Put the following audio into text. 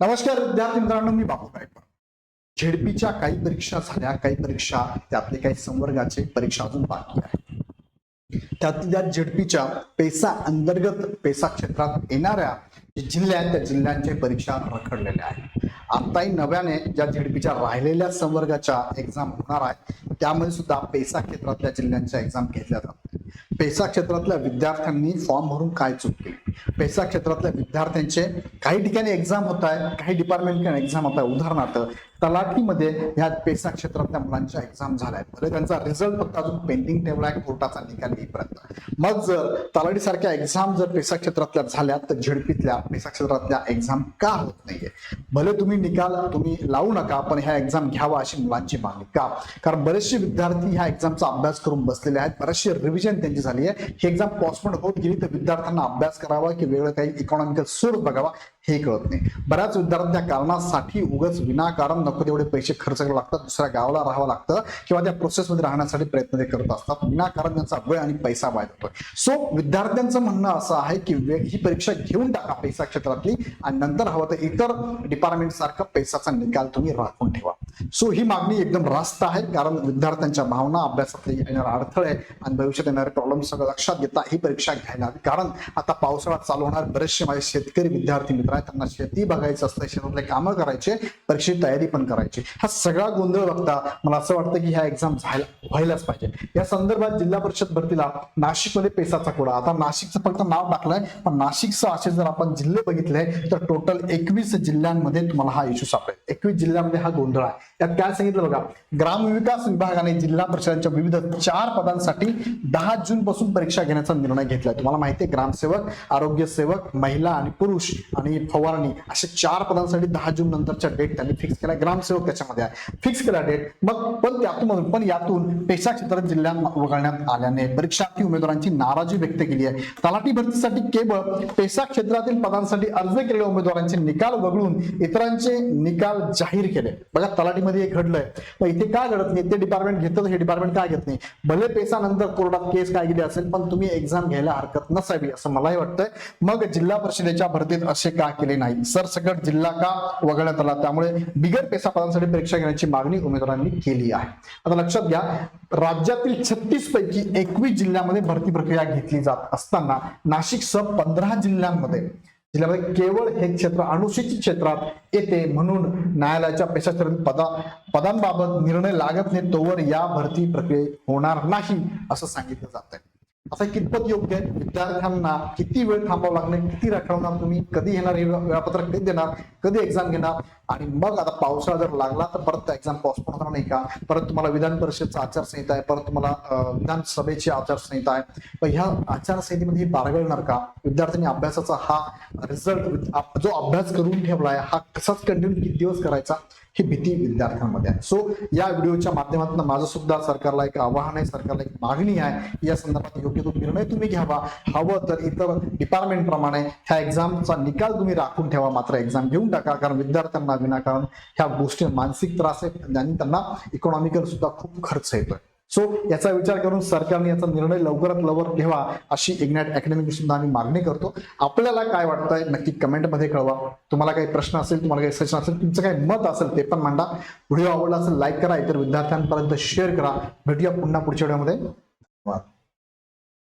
नमस्कार विद्यार्थी मित्रांनो मी बाबू गायकवाड झेडपीच्या काही परीक्षा झाल्या काही परीक्षा त्यातले काही संवर्गाचे परीक्षा अजून बाकी आहे त्यातल्या झेडपीच्या पेसा अंतर्गत पेसा क्षेत्रात येणाऱ्या जिल्ह्या त्या जिल्ह्यांच्या परीक्षा रखडलेल्या आहेत. आताही नव्याने ज्या झेडपीच्या राहिलेल्या संवर्गाच्या एक्झाम होणार आहेत त्यामध्ये सुद्धा पेसा क्षेत्रातल्या जिल्ह्यांच्या एक्झाम घेतल्या जातात. पेसा क्षेत्रातल्या विद्यार्थ्यांनी फॉर्म भरून काय चूक केली? पैसा क्षेत्रातल्या विद्यार्थ्यांचे काही ठिकाणी एक्झाम होत आहे काही डिपार्टमेंट एक्झाम होत आहे उदाहरणार्थ तलाठीमध्ये ह्या पेसा क्षेत्रातल्या मुलांच्या एक्झाम झाल्या आहेत भले त्यांचा रिझल्ट फक्त अजून पेंडिंग ठेवला आहे कोर्टाचा निकाल येईपर्यंत. मग जर तलाठीसारख्या एक्झाम जर पेसा क्षेत्रातल्या झाल्या तर झेडपीतल्या पेसा क्षेत्रातल्या एक्झाम का होत नाहीये? भले तुम्ही निकाल तुम्ही लावू नका पण ह्या एक्झाम घ्यावा अशी मुलांची मागणी का कारण बरेचसे विद्यार्थी ह्या एक्झामचा अभ्यास करून बसलेले आहेत. बरेचसे रिव्हिजन त्यांची झाली आहे. ही एक्झाम पॉस्टपोन होत गेली तर विद्यार्थ्यांना अभ्यास करावा की वेगळं काही इकॉनॉमिकल सोर्स बघावा हे कळत नाही. बऱ्याच विद्यार्थ्यांना कारणासाठी उगाच विनाकारण नको तेवढे पैसे खर्च करावे लागतात दुसऱ्या गावाला राहावं लागतं किंवा त्या प्रोसेसमध्ये राहण्यासाठी प्रयत्न ते करत असतात. विनाकारण त्यांचा वेळ आणि पैसा वाया जातोय. सो विद्यार्थ्यांचं म्हणणं असं आहे की ही परीक्षा घेऊन टाका पैसा क्षेत्रातली आणि नंतर हवं तर इतर डिपार्टमेंट सारखा पैसाचा निकाल तुम्ही राखून ठेवा. सो ही मागणी एकदम रास्त आहे कारण विद्यार्थ्यांच्या भावना अभ्यासात येणार अडथळे आणि भविष्यात येणारे प्रॉब्लेम सगळं लक्षात घेता ही परीक्षा घ्यायला हवी. कारण आता पावसाळा चालू होणार बरेचसे माझे शेतकरी विद्यार्थी मित्र आहेत त्यांना शेती बघायचं असतं शेतातले कामं करायचे परीक्षेची तयारी पण करायची. हा सगळा गोंधळ बघता मला असं वाटतं की ह्या एक्झाम झायला व्हायलाच पाहिजे. या संदर्भात जिल्हा परिषद भरतीला नाशिकमध्ये पेसाचा कोडा. आता नाशिकचं फक्त नाव टाकलंय पण नाशिकचं असे जर आपण जिल्हे बघितले तर टोटल एकवीस जिल्ह्यांमध्ये तुम्हाला हा इश्यू सापडेल. एकवीस जिल्ह्यांमध्ये हा गोंधळ आहे. यात काय सांगितलं बघा ग्रामविकास विभागाने जिल्हा परिषदांच्या विविध चार पदांसाठी दहा जून पासून परीक्षा घेण्याचा निर्णय घेतलाय. तुम्हाला माहिती आहे ग्रामसेवक आरोग्य सेवक महिला आणि पुरुष आणि फवारणी असे चार पदांसाठी दहा जून नंतरच्या डेट त्यांनी फिक्स केला ग्रामसेवक त्याच्यामध्ये आहे. फिक्स केला डेट मग पण त्यातून पण यातून पेशा क्षेत्रात जिल्ह्यात वगळण्यात आल्याने परीक्षार्थी उमेदवारांची नाराजी व्यक्त केली आहे. तलाठी भरतीसाठी केवळ पेशा क्षेत्रातील पदांसाठी अर्ज केलेल्या उमेदवारांचे निकाल वगळून इतरांचे निकाल जाहीर केले. बघा तलाठी गाडीमध्ये हे घडलंय. मग इथे काय घडत नाही? ते डिपार्टमेंट घेतं हे डिपार्टमेंट काय घेत नाही? भले पेसानंतर कोर्टात केस काय गेली असेल पण तुम्ही एक्झाम घ्यायला हरकत नसावी असं मलाही वाटतंय. मग जिल्हा परिषदेच्या भरतीत असे का केले नाही? सरसकट जिल्हा का वगळण्यात आला? त्यामुळे बिगर पेसा पदांसाठी परीक्षा घेण्याची मागणी उमेदवारांनी केली आहे. आता लक्षात घ्या राज्यातील छत्तीस पैकी एकवीस जिल्ह्यामध्ये भरती प्रक्रिया घेतली जात असताना नाशिक सह पंधरा जिल्ह्यांमध्ये जिल्ह्यामध्ये केवळ हे क्षेत्र अनुसूचित क्षेत्रात येते म्हणून न्यायालयाच्या पेशाचरण पदा पदांबाबत निर्णय लागत नाही तोवर या भरती प्रक्रिया होणार नाही असं सांगितलं जात आहे असं कितपत योग्य आहे? विद्यार्थ्यांना किती वेळ थांबावं लागणार? किती रखवणार तुम्ही? कधी येणार हे वेळापत्रक कधी देणार? कधी एक्झाम घेणार? आणि मग आता पावसाळा जर लागला तर परत एक्झाम पॉस्टपोन होणार नाही का? परत तुम्हाला विधान परिषदचा आचारसंहिता आहे परत तुम्हाला विधानसभेची आचारसंहिता आहे. पण ह्या आचारसंहितेमध्ये ही बारगळणार का? विद्यार्थ्यांनी अभ्यासाचा हा रिझल्ट जो अभ्यास करून ठेवला आहे हा कसाच कंटिन्यू किती दिवस करायचा? ही भीती विद्यार्थ्यांमध्ये आहे. सो या व्हिडिओच्या माध्यमातून माझं सुद्धा सरकारला एक आवाहन आहे सरकारला एक मागणी आहे. या संदर्भात योग्य तो निर्णय तुम्ही घ्यावा. हवं तर इतर डिपार्टमेंट प्रमाणे ह्या एक्झामचा निकाल तुम्ही राखून ठेवा. मात्र एक्झाम घेऊन टाका. कारण विद्यार्थ्यांना विनाकारण ह्या गोष्टी मानसिक त्रास आहे. आणि त्यांना इकॉनॉमिकल सुद्धा खूप खर्च येतोय. सो याचा विचार करून सरकारने याचा निर्णय लवकरात लवकर घ्यावा अशी इग्नॅट अकॅडमी सुद्धा आम्ही मागणी करतो. आपल्याला काय वाटतंय? नक्की कमेंटमध्ये कळवा. तुम्हाला काही प्रश्न असेल तुम्हाला काही सजेशन असेल तुमचं काही मत असेल ते पण मांडा. व्हिडिओ आवडला असेल लाईक करा. इतर विद्यार्थ्यांपर्यंत शेअर करा. भेटूया पुन्हा पुढच्या व्हिडिओमध्ये. धन्यवाद.